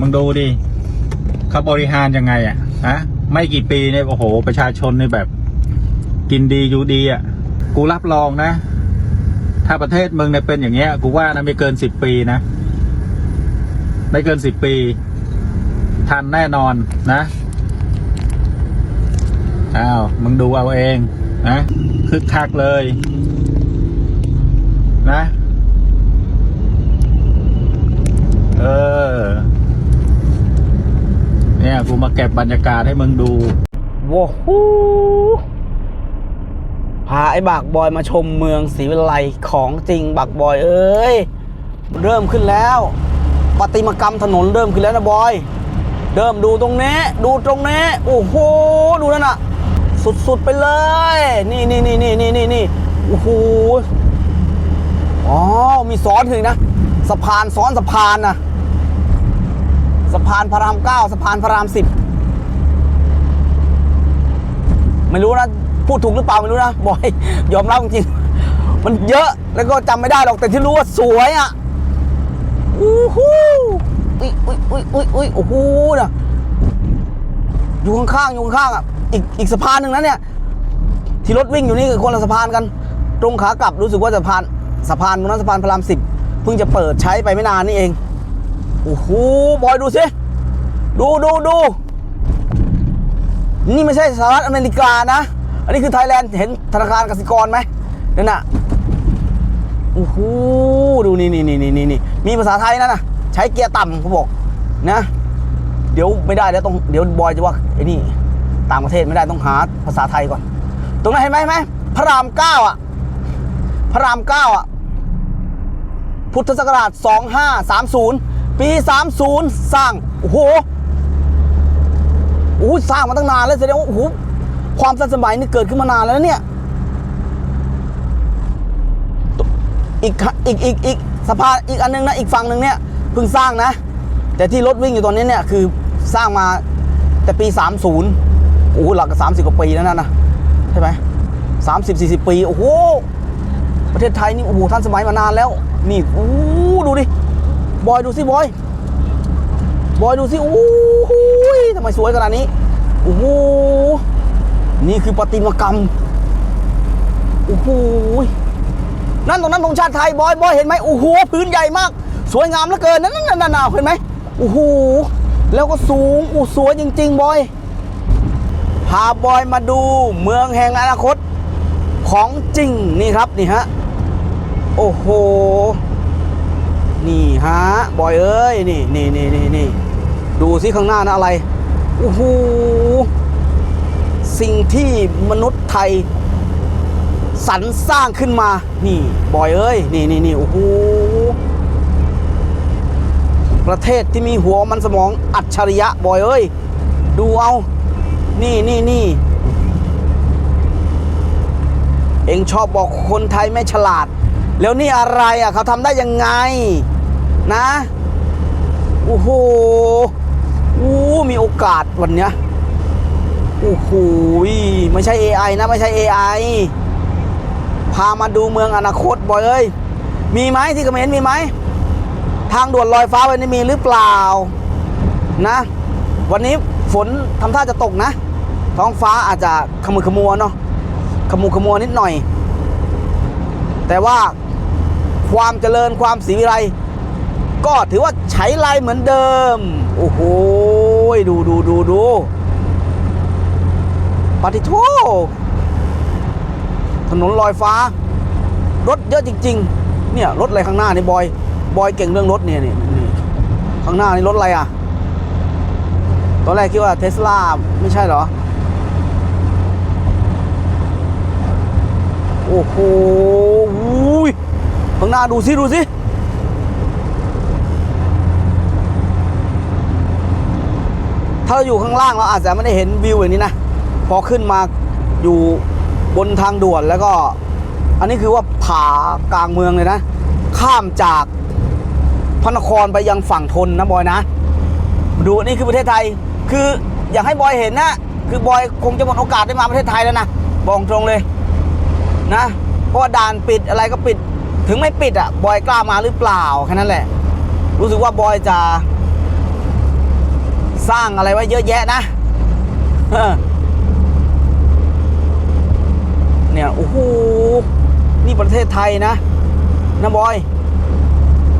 มึงดูดิเขาบริหารยังไงอะฮะไม่กี่ปีเนี่ยโอ้โห ประชาชนเนี่ยแบบ กินดีอยู่ดีอะ กูรับรองนะ ถ้าประเทศมึงเนี่ยเป็นอย่างเงี้ย กูว่านะไม่เกินสิบปีนะไม่เกินสิบปี ทันแน่นอนนะอ้าวมึงดูเอาเองนะคึกคักเลย นะ เออ เนี่ยกูมาเก็บบรรยากาศให้มึงดูว้โหพาไอ้บักบอยมาชมเมืองศรีวิไลของจริงบักบอยเอ้ยเริ่มขึ้นแล้วปฏิมากรรมถนนเริ่มขึ้นแล้วนะบอยเริ่มดูตรงนี้ ดูตรงนี้ โอ้โหดูนั่นน่ะสุดๆไปเลย นี่นี่นี่นี่นี่นี่นี่โอ้โหอ๋อมีซ้อนถึงนะ สะพานซ้อนสะพานนะ สะพานพระรามเก้าสะพานพระรามสิบไม่รู้นะพูดถูกหรือเปล่าไม่รู้นะบอยยอมรับจริงมันเยอะแล้วก็จำไม่ได้หรอกแต่ที่รู้ว่าสวยอะอู้หูอุ้ยอุ้ยอุ้ยอุ้ยอุ้ยโอ้โหนะอยู่ข้างๆอยู่ข้างๆอะอีกอีกสะพานหนึ่งนะเนี่ย ที่รถวิ่งอยู่นี่คือคนละสะพานกัน ตรงขากลับรู้สึกว่าสะพานสะพานตรงนั้นสะพานพระรามสิบเพิ่งจะเปิดใช้ไปไม่นานนี่เอง โอ้โหบอยดูสิ ดูดูดูนี่ไม่ใช่สหรัฐอเมริกานะ อันนี้คือไทยแลนด์เห็นธนาคารกสิกรไหมนั่นน่ะโอ้โหดูนี่นี่นี่นี่นี่มีภาษาไทยนะนะใช้เกียร์ต่ำเขาบอกนะ เดี๋ยวไม่ได้แล้วต้องเดี๋ยวบอยจะว่าไอ้นี่ต่างประเทศไม่ได้ต้องหาภาษาไทยก่อน ตรงนั้นเห็นไหมไหมพระรามเก้าอะ พระรามเก้าอะ พุทธศักราช 2530 ปี 30 สร้าง โอ้โหโอ้โหสร้างมาตั้งนานแล้วแสดงว่าโอ้โหความทันสมัยนี่เกิดขึ้นมานานแล้วเนี่ยอีกอีกอีกอีกสะพานอีกอันนึงนะอีกฝั่งหนึ่งเนี่ยเพิ่งสร้างนะ แต่ที่รถวิ่งอยู่ตอนนี้เนี่ยคือสร้างมาแต่ปี 30โอ้โหหลักสามสิบกว่าปีแล้วนะนะใช่ไหมสามสิบสี่สิบปีโอ้โหประเทศไทยนี่โอ้โหทันสมัยมานานแล้ว นี่โอ้ดูดิ บอยดูสิบอย บอยดูสิโอ้โหทำไมสวยขนาดนี้โอ้โหนี่คือประติมากรรมโอ้โหนั่นตรงนั้นธงชาติไทยบอยบอยเห็นไหมโอ้โหพื้นใหญ่มาก สวยงามเหลือเกินนั่นนั่นนั่นนั่นเห็นไหมโอ้โหแล้วก็สูงโอ้สวยจริง ๆ บอยพาบอยมาดูเมืองแห่งอนาคตของจริงนี่ครับนี่ฮะโอ้โห นี่ฮะบอยเอ้ยนี่นี่นี่นี่นี่ดูสิข้างหน้านะอะไรโอ้โหสิ่งที่มนุษย์ไทยสรรสร้างขึ้นมา นี่บอยเอ้ยนี่นี่นี่โอ้โหประเทศที่มีหัวมันสมองอัจฉริยะบอยเอ้ย ดูเอา นี่นี่นี่เองชอบบอกคนไทยไม่ฉลาด แล้วนี่อะไรอะเขาทำได้ยังไง นะ โอ้โหอู้มีโอกาสวันเนี้ยโอ้โหไม่ใช่ AI นะ ไม่ใช่ AI พามาดูเมืองอนาคตบอยเอ้ย มีไหมที่เขมรมีไหม ทางด่วนลอยฟ้าวันนี้มีหรือเปล่า นะ วันนี้ฝนทำท่าจะตกนะ ท้องฟ้าอาจจะขมุขมัวเนาะขมุขมัวนิดหน่อย แต่ว่าความเจริญความศรีวิไล ก็ถือว่าใช้ไรเหมือนเดิม โอ้โห ดูดูดูดูปฏิโทถนนลอยฟ้า รถเยอะจริง ๆ เนี่ย รถอะไรข้างหน้านี่บอย บอยเก่งเรื่องรถเนี่ยนี่ข้างหน้านี่รถอะไรอะ ตอนแรกคิดว่าเทสลาไม่ใช่เหรอ โอ้โหอุ้ยข้างหน้าดูสิ ดูสิ ถ้าเราอยู่ข้างล่างเราอาจจะไม่ได้เห็นวิวอย่างนี้นะ พอขึ้นมาอยู่บนทางด่วนแล้วก็ อันนี้คือว่าผากลางเมืองเลยนะ ข้ามจากพระนครไปยังฝั่งทนนะบอยนะ ดูนี่คือประเทศไทย คืออยากให้บอยเห็นนะ คือบอยคงจะหมดโอกาสได้มาประเทศไทยแล้วนะ บอกตรงเลยนะ เพราะว่าด่านปิดอะไรก็ปิด ถึงไม่ปิดอะ บอยกล้ามาหรือเปล่าแค่นั้นแหละ รู้สึกว่าบอยจะ สร้างอะไรไว้เยอะแยะนะเนี่ยโอ้โหนี่ประเทศไทยนะนะบอย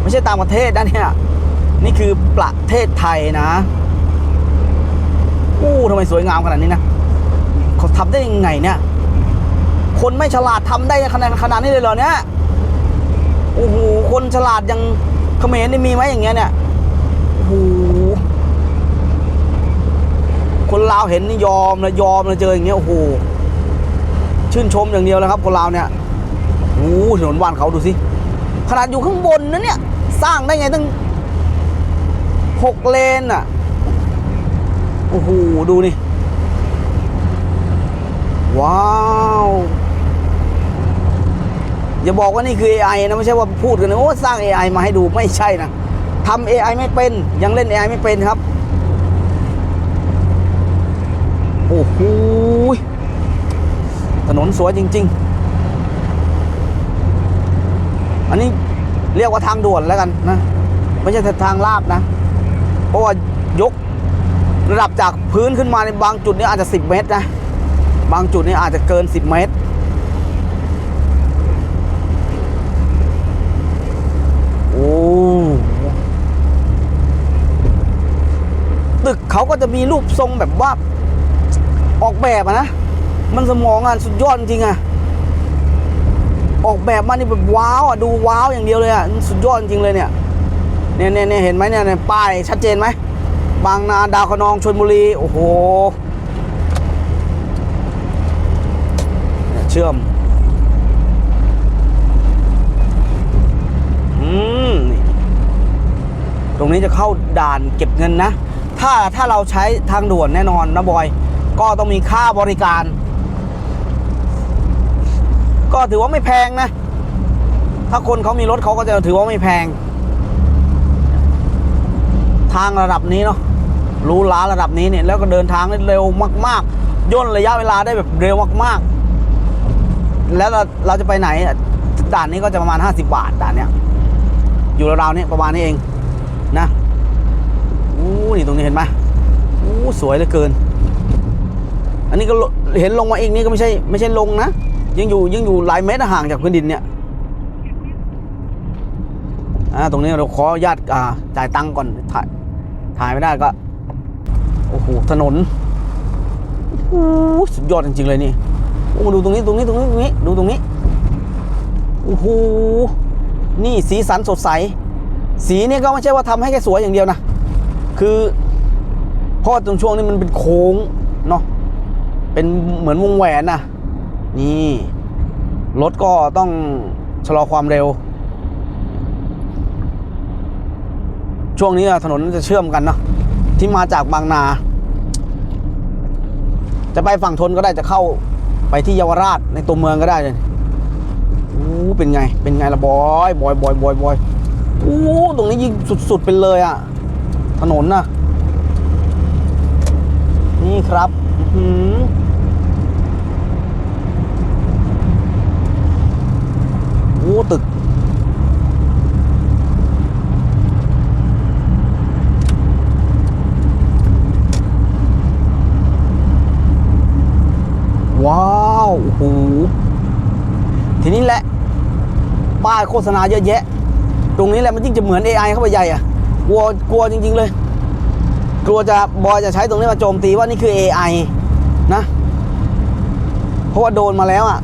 ไม่ใช่ต่างประเทศนะเนี่ยนี่คือประเทศไทยนะอู้ทำไมสวยงามขนาดนี้นะเขาทำได้ยังไงเนี่ย คนไม่ฉลาดทำได้ขนาดขนาดนี้เลยเหรอเนี่ยโอ้โหคนฉลาดยังเขมรนี่มีไหมอย่างเงี้ยเนี่ยโอ้โห คนลาวเห็นนี่ยอมเลยยอมเลยเจออย่างเงี้ยโอ้โหชื่นชมอย่างเดียวเลยครับ คนลาวเนี่ยโอ้ถนนว่านเขาดูสิขนาดอยู่ข้างบนนะเนี่ย สร้างได้ไงตั้งหกเลนอะโอ้โหดูนี่ว้าวอย่าบอกว่านี่คือ AI นะไม่ใช่ว่าพูดกันนะโอ้สร้าง AI มาให้ดูไม่ใช่นะทำ AI ไม่เป็นยังเล่น AI ไม่เป็นครับ โอ้โหถนนสวยจริง ๆ อันนี้เรียกว่าทางด่วนแล้วกันนะ ไม่ใช่ทางลาบนะ เพราะว่ายกระดับจากพื้นขึ้นมาในบางจุดนี่อาจจะ 10 เมตรนะ บางจุดนี่อาจจะเกิน 10 เมตร โอ้ตึกเขาก็จะมีรูปทรงแบบว่า ออกแบบอะนะ มันสมองอะสุดยอดจริงอะออกแบบมานี่แบบว้าวอะดูว้าวอย่างเดียวเลยอะสุดยอดจริงเลยเนี่ยเนี่ยเนี่ยเนี่ยเห็นไหมเนี่ยเนี่ยป้ายชัดเจนไหมบางนาดาวคะนองชนบุรีโอ้โหเชื่อมอืมตรงนี้จะเข้าด่านเก็บเงินนะ ถ้าถ้าเราใช้ทางด่วนแน่นอนนะบอย ก็ต้องมีค่าบริการ ก็ถือว่าไม่แพงนะ ถ้าคนเขามีรถเขาก็จะถือว่าไม่แพง ทางระดับนี้เนาะรู้ล้าระดับนี้เนี่ยแล้วก็เดินทางได้เร็วมาก ๆ ย่นระยะเวลาได้แบบเร็วมาก ๆ แล้วเราเราจะไปไหนด่านนี้ก็จะประมาณ 50 บาทด่านเนี้ยอยู่ราวๆนี้ประมาณนี้เองนะอู้นี่ตรงนี้เห็นไหมอู้สวยเหลือเกิน อันนี้ก็เห็นลงมาเอีกนี่ก็ไม่ใช่ไม่ใช่ลงนะ ยังอยู่ยังอยู่หลายเมตรห่างจากพื้นดินเนี่ยอ่าตรงนี้เราขอญาตอ่าจ่ายตังค์ก่อนถ่ายถ่ายไม่ได้ก็โอ้โหถนนโอ้สุดยอดจริงๆเลยนี่โอ้ดูตรงนี้ตรงนี้ตรงนี้ตรงนี้ดูตรงนี้โอ้โหนี่สีสันสดใส สีนี่ก็ไม่ใช่ว่าทำให้แค่สวยอย่างเดียวนะคือเพราะตรงช่วงนี้มันเป็นโค้งเนาะ เป็นเหมือนวงแหวนนะนี่ รถก็ต้องชะลอความเร็ว ช่วงนี้อะถนนจะเชื่อมกันเนาะที่มาจากบางนา จะไปฝั่งทนก็ได้จะเข้าไปที่เยาวราชในตัวเมืองก็ได้เลยอู้เป็นไง เป็นไงละบอยบอยบอยบอยบอยอู้ตรงนี้ยิงสุดๆไปเลยอะถนนน่ะนี่ครับ อือหือโอ้ ตึก ว้าวโอ้โหทีนี้แหละ ป้ายโฆษณาเยอะแยะ ตรงนี้แหละมันยิ่งจะเหมือน AI เข้าไปใหญ่อะกลัวกลัวจริง ๆ เลย กลัวจะบอยจะใช้ตรงนี้มาโจมตีว่านี่คือ AI นะ เพราะว่าโดนมาแล้วอะ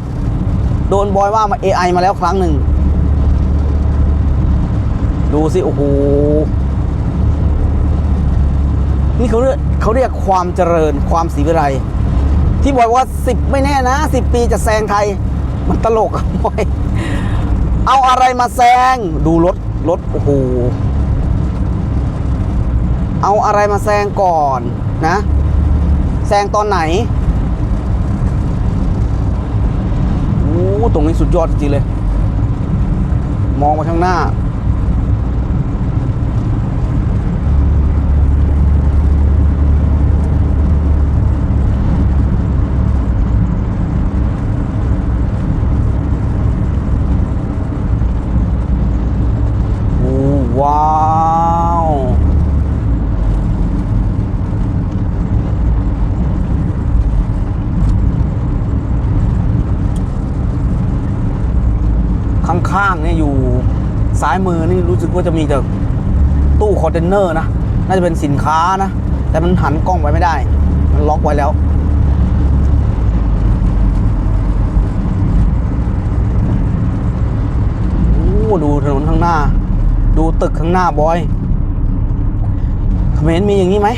โดนบอยว่ามา AI มาแล้วครั้งหนึ่ง ดูสิ โอ้โห นี่เขาเรียกเขาเรียกความเจริญความศรีวิไลที่บอยว่าสิบไม่แน่นะสิบปีจะแซงไทย มันตลกอะบอย เอาอะไรมาแซง ดูรถ รถ โอ้โห เอาอะไรมาแซงก่อนนะ แซงตอนไหนโอ้ ตรงนี้สุดยอดจริงๆเลย มองไปข้างหน้า โอ้ว้าว ซ้ายมือนี่รู้สึกว่าจะมีแต่ตู้คอนเทนเนอร์นะ น่าจะเป็นสินค้านะ แต่มันหันกล้องไว้ไม่ได้ มันล็อกไว้แล้วโอ้ดูถนนข้างหน้า ดูตึกข้างหน้าบอยเขมรมีอย่างนี้ไหม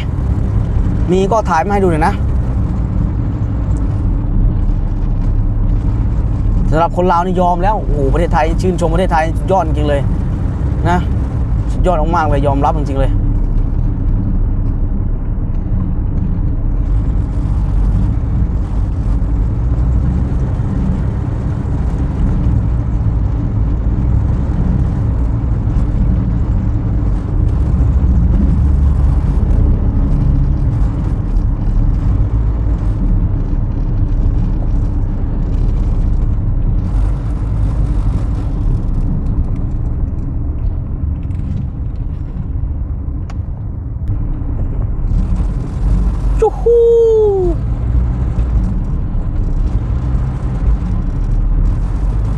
มีก็ถ่ายมาให้ดูหน่อยนะ สำหรับคนลาวนี่ยอมแล้วโอ้โหประเทศไทยชื่นชมประเทศไทยยอดจริงเลยนะยอดมากๆเลยยอมรับจริงๆเลย จูฮู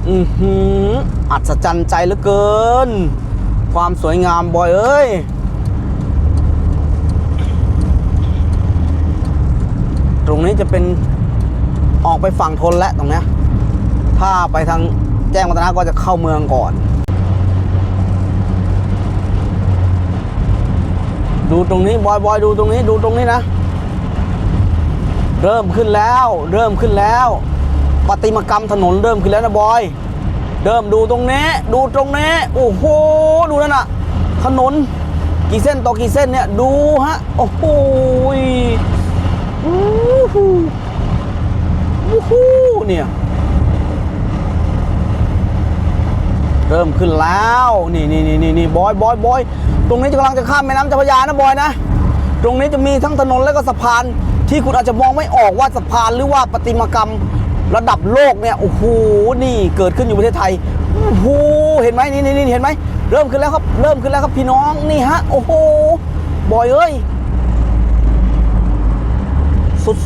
อือหือ อั ศจรรย์ใจเหลือเกิน ความสวยงามบอยเอ้ยตรงนี้จะเป็นออกไปฝั่งทนแล้วตรงนี้ถ้าไปทางแจ้งวัฒนะก็จะเข้าเมืองก่อน ดูตรงนี้บอยบอยดูตรงนี้ดูตรงนี้นะ เริ่มขึ้นแล้ว เริ่มขึ้นแล้วประติมากรรมถนนเริ่มขึ้นแล้วนะบอย เริ่มดูตรงนี้ ดูตรงนี้ โอ้โห ดูนั่นน่ะถนน กี่เส้นต่อกี่เส้นเนี่ย ดูฮะ โอ้โหยอู้หูอู้หูเนี่ย เริ่มขึ้นแล้ว นี่นี่นี่นี่นี่บอยบอยบอยตรงนี้กำลังจะข้ามแม่น้ำเจ้าพระยานะบอยนะ ตรงนี้จะมีทั้งถนนและก็สะพาน ที่คุณอาจจะมองไม่ออกว่าสะพานหรือว่าประติมากรรม ระดับโลกเนี่ยโอ้โหนี่เกิดขึ้นอยู่ประเทศไทยโอ้โหเห็นไหมนี่นี่นี่เห็นไหมเริ่มขึ้นแล้วครับเริ่มขึ้นแล้วครับพี่น้องนี่ฮะโอ้โหบอยเอ้ย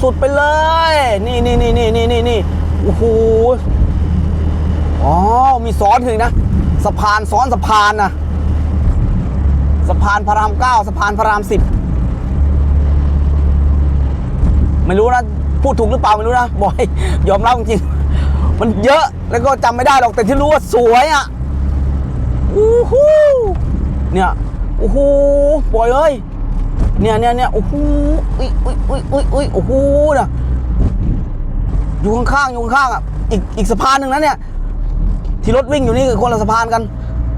สุดๆไปเลย นี่นี่นี่นี่นี่นี่นี่โอ้โหอ๋อมีซ้อนถึงนะสะพานซ้อนสะพานนะสะพานพระรามเก้าสะพานพระรามสิบไม่รู้นะ พูดถูกหรือเปล่าไม่รู้นะบอยยอมรับจริงๆมันเยอะแล้วก็จำไม่ได้หรอกแต่ที่รู้ว่าสวยอะอู้หูเนี่ยโอ้โหบอยเอ้ยเนี่ยเนี่ยเนี่ยโอ้โหอุ้ยอุ้ยอุ้ยอุ้ยอุ้ยโอ้โหนะอยู่ข้างๆอยู่ข้างๆอะอีกอีกสะพานหนึ่งนะเนี่ย ที่รถวิ่งอยู่นี่คือคนละสะพานกัน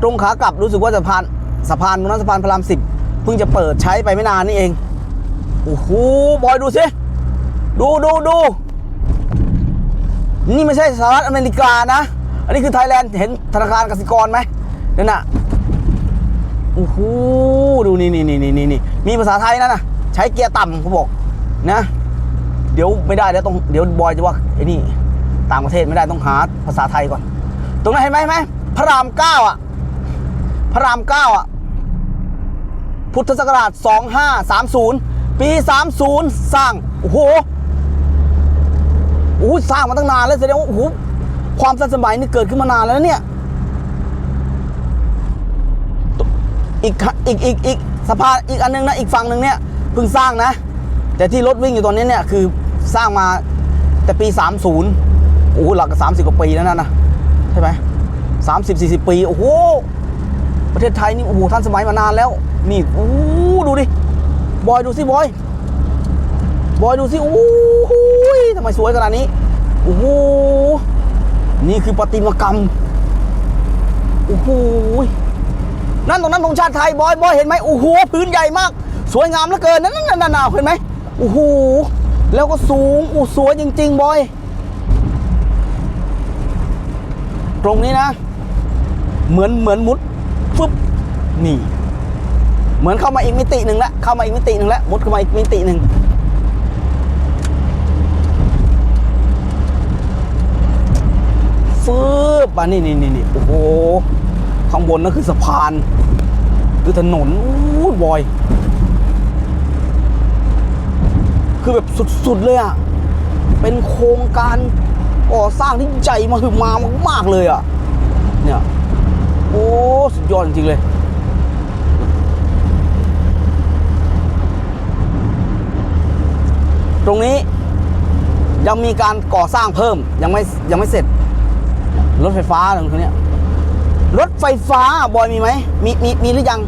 ตรงขากลับรู้สึกว่าสะพานสะพานตรงนั้นสะพานพระรามสิบเพิ่งจะเปิดใช้ไปไม่นานนี่เองโอ้โหบอยดูสิ ดูดูดูนี่ไม่ใช่สหรัฐอเมริกานะ อันนี้คือไทยแลนด์เห็นธนาคารกสิกรไหมนั่นน่ะโอ้โหดูนี่นี่นี่นี่นี่มีภาษาไทยนะนะใช้เกียร์ต่ำเขาบอกนะ เดี๋ยวไม่ได้เดี๋ยวต้องเดี๋ยวบอยจะว่าไอ้นี่ต่างประเทศไม่ได้ต้องหาภาษาไทยก่อน ตรงนั้นเห็นไหมเห็นไหมพระรามเก้าอะ พระรามเก้าอะ พุทธศักราช 2530 ปี 30 สร้าง โอ้โห อ้สร้างมาตั้งนานแล้วแสดงว่าโอ้โหความทันสมัยนี่เกิดขึ้นมานานแล้วเนี่ยอีกอีกอีกอีกสะพานอีกอันนึงนะอีกฝั่งหนึ่งเนี่ยเพิ่งสร้างนะ แต่ที่รถวิ่งอยู่ตอนนี้เนี่ยคือสร้างมาแต่ปี 30โอ้โหหลักสามสิบกว่าปีแล้วนะนะใช่ไหมสามสิบสี่สิบปีโอ้โหประเทศไทยนี่โอ้โหทันสมัยมานานแล้วนี่โอ้ดูดิบอยดูสิบอยบอยดูสิโอ้โห ทำไมสวยขนาดนี้ โอ้โห นี่คือประติมากรรม โอ้โห นั่นตรงนั้นธงชาติไทยบอยบอยเห็นไหมโอ้โหพื้นใหญ่มาก สวยงามเหลือเกิน นั่นนั่นนั่นเห็นไหมโอ้โห แล้วก็สูงโอ้สวยจริง ๆ บอย ตรงนี้นะ เหมือนเหมือนมุดฟึบนี่ เหมือนเข้ามาอีกมิติหนึ่งแล้วเข้ามาอีกมิติหนึ่งแล้วมุดเข้ามาอีกมิติหนึ่ง ฟืบอะนี่นี่นี่นี่โอ้โห ข้างบนนั่นคือสะพานคือถนนอู้บอย คือแบบสุด ๆ เลยอะ เป็นโครงการก่อสร้างที่ใหญ่มาคือมามาก ๆ เลยอะ เนี่ย โอ้ สุดยอดจริง ๆ เลยตรงนี้ยังมีการก่อสร้างเพิ่มยังไม่ยังไม่เสร็จ รถไฟฟ้าตรงนี้รถไฟฟ้าบอยมีไหมมีมีมีหรือยัง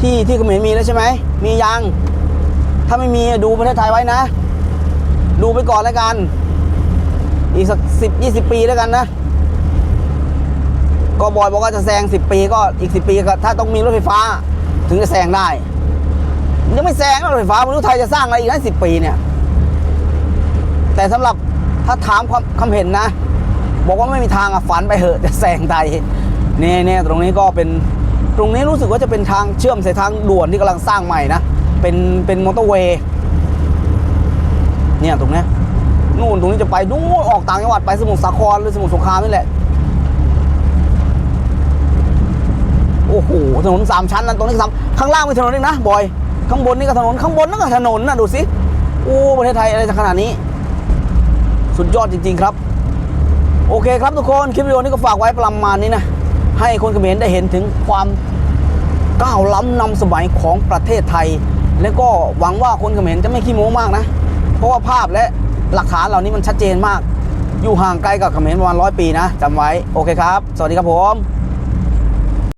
ที่ที่เขมรมีแล้วใช่ไหมมียัง ถ้าไม่มีดูประเทศไทยไว้นะ ดูไปก่อนแล้วกัน อีกสักสิบยี่สิบปีแล้วกันนะ ก็บอยบอกว่าจะแซงสิบปีก็อีกสิบปีก็ถ้าต้องมีรถไฟฟ้า ถึงจะแซงได้ยังไม่แซงรถไฟฟ้าไม่รู้ไทยจะสร้างอะไรอีกนะสิบปีเนี่ย แต่สำหรับถ้าถามความคำเห็นนะ บอกว่าไม่มีทางอะฝันไปเหอะจะแซงไทยเนี่ยเนี่ยตรงนี้ก็เป็นตรงนี้รู้สึกว่าจะเป็นทางเชื่อมสายทางด่วนที่กำลังสร้างใหม่นะเป็นเป็นมอเตอร์เวย์เนี่ยตรงนี้นู่นตรงนี้จะไปนู่นออกต่างจังหวัดไปสมุทรสาครหรือสมุทรสงครามนี่แหละโอ้โหถนนสามชั้นนั่นตรงนี้สามข้างล่างมีถนนอีกนะบอย ข้างบนนี่ก็ถนนข้างบนนั่นก็ถนนนะดูสิโอ้ประเทศไทยอะไรจะขนาดนี้ สุดยอดจริง ๆ ครับ โอเคครับทุกคนคลิปวิดีโอนี้ก็ฝากไว้ประมาณนี้นะ ให้คนเขมรได้เห็นถึงความก้าวล้ำนำสมัยของประเทศไทย และก็หวังว่าคนเขมรจะไม่ขี้โม้มากนะ เพราะว่าภาพและหลักฐานเหล่านี้มันชัดเจนมาก อยู่ห่างไกลกับเขมรประมาณร้อยปีนะจำไว้ โอเคครับ สวัสดีครับผม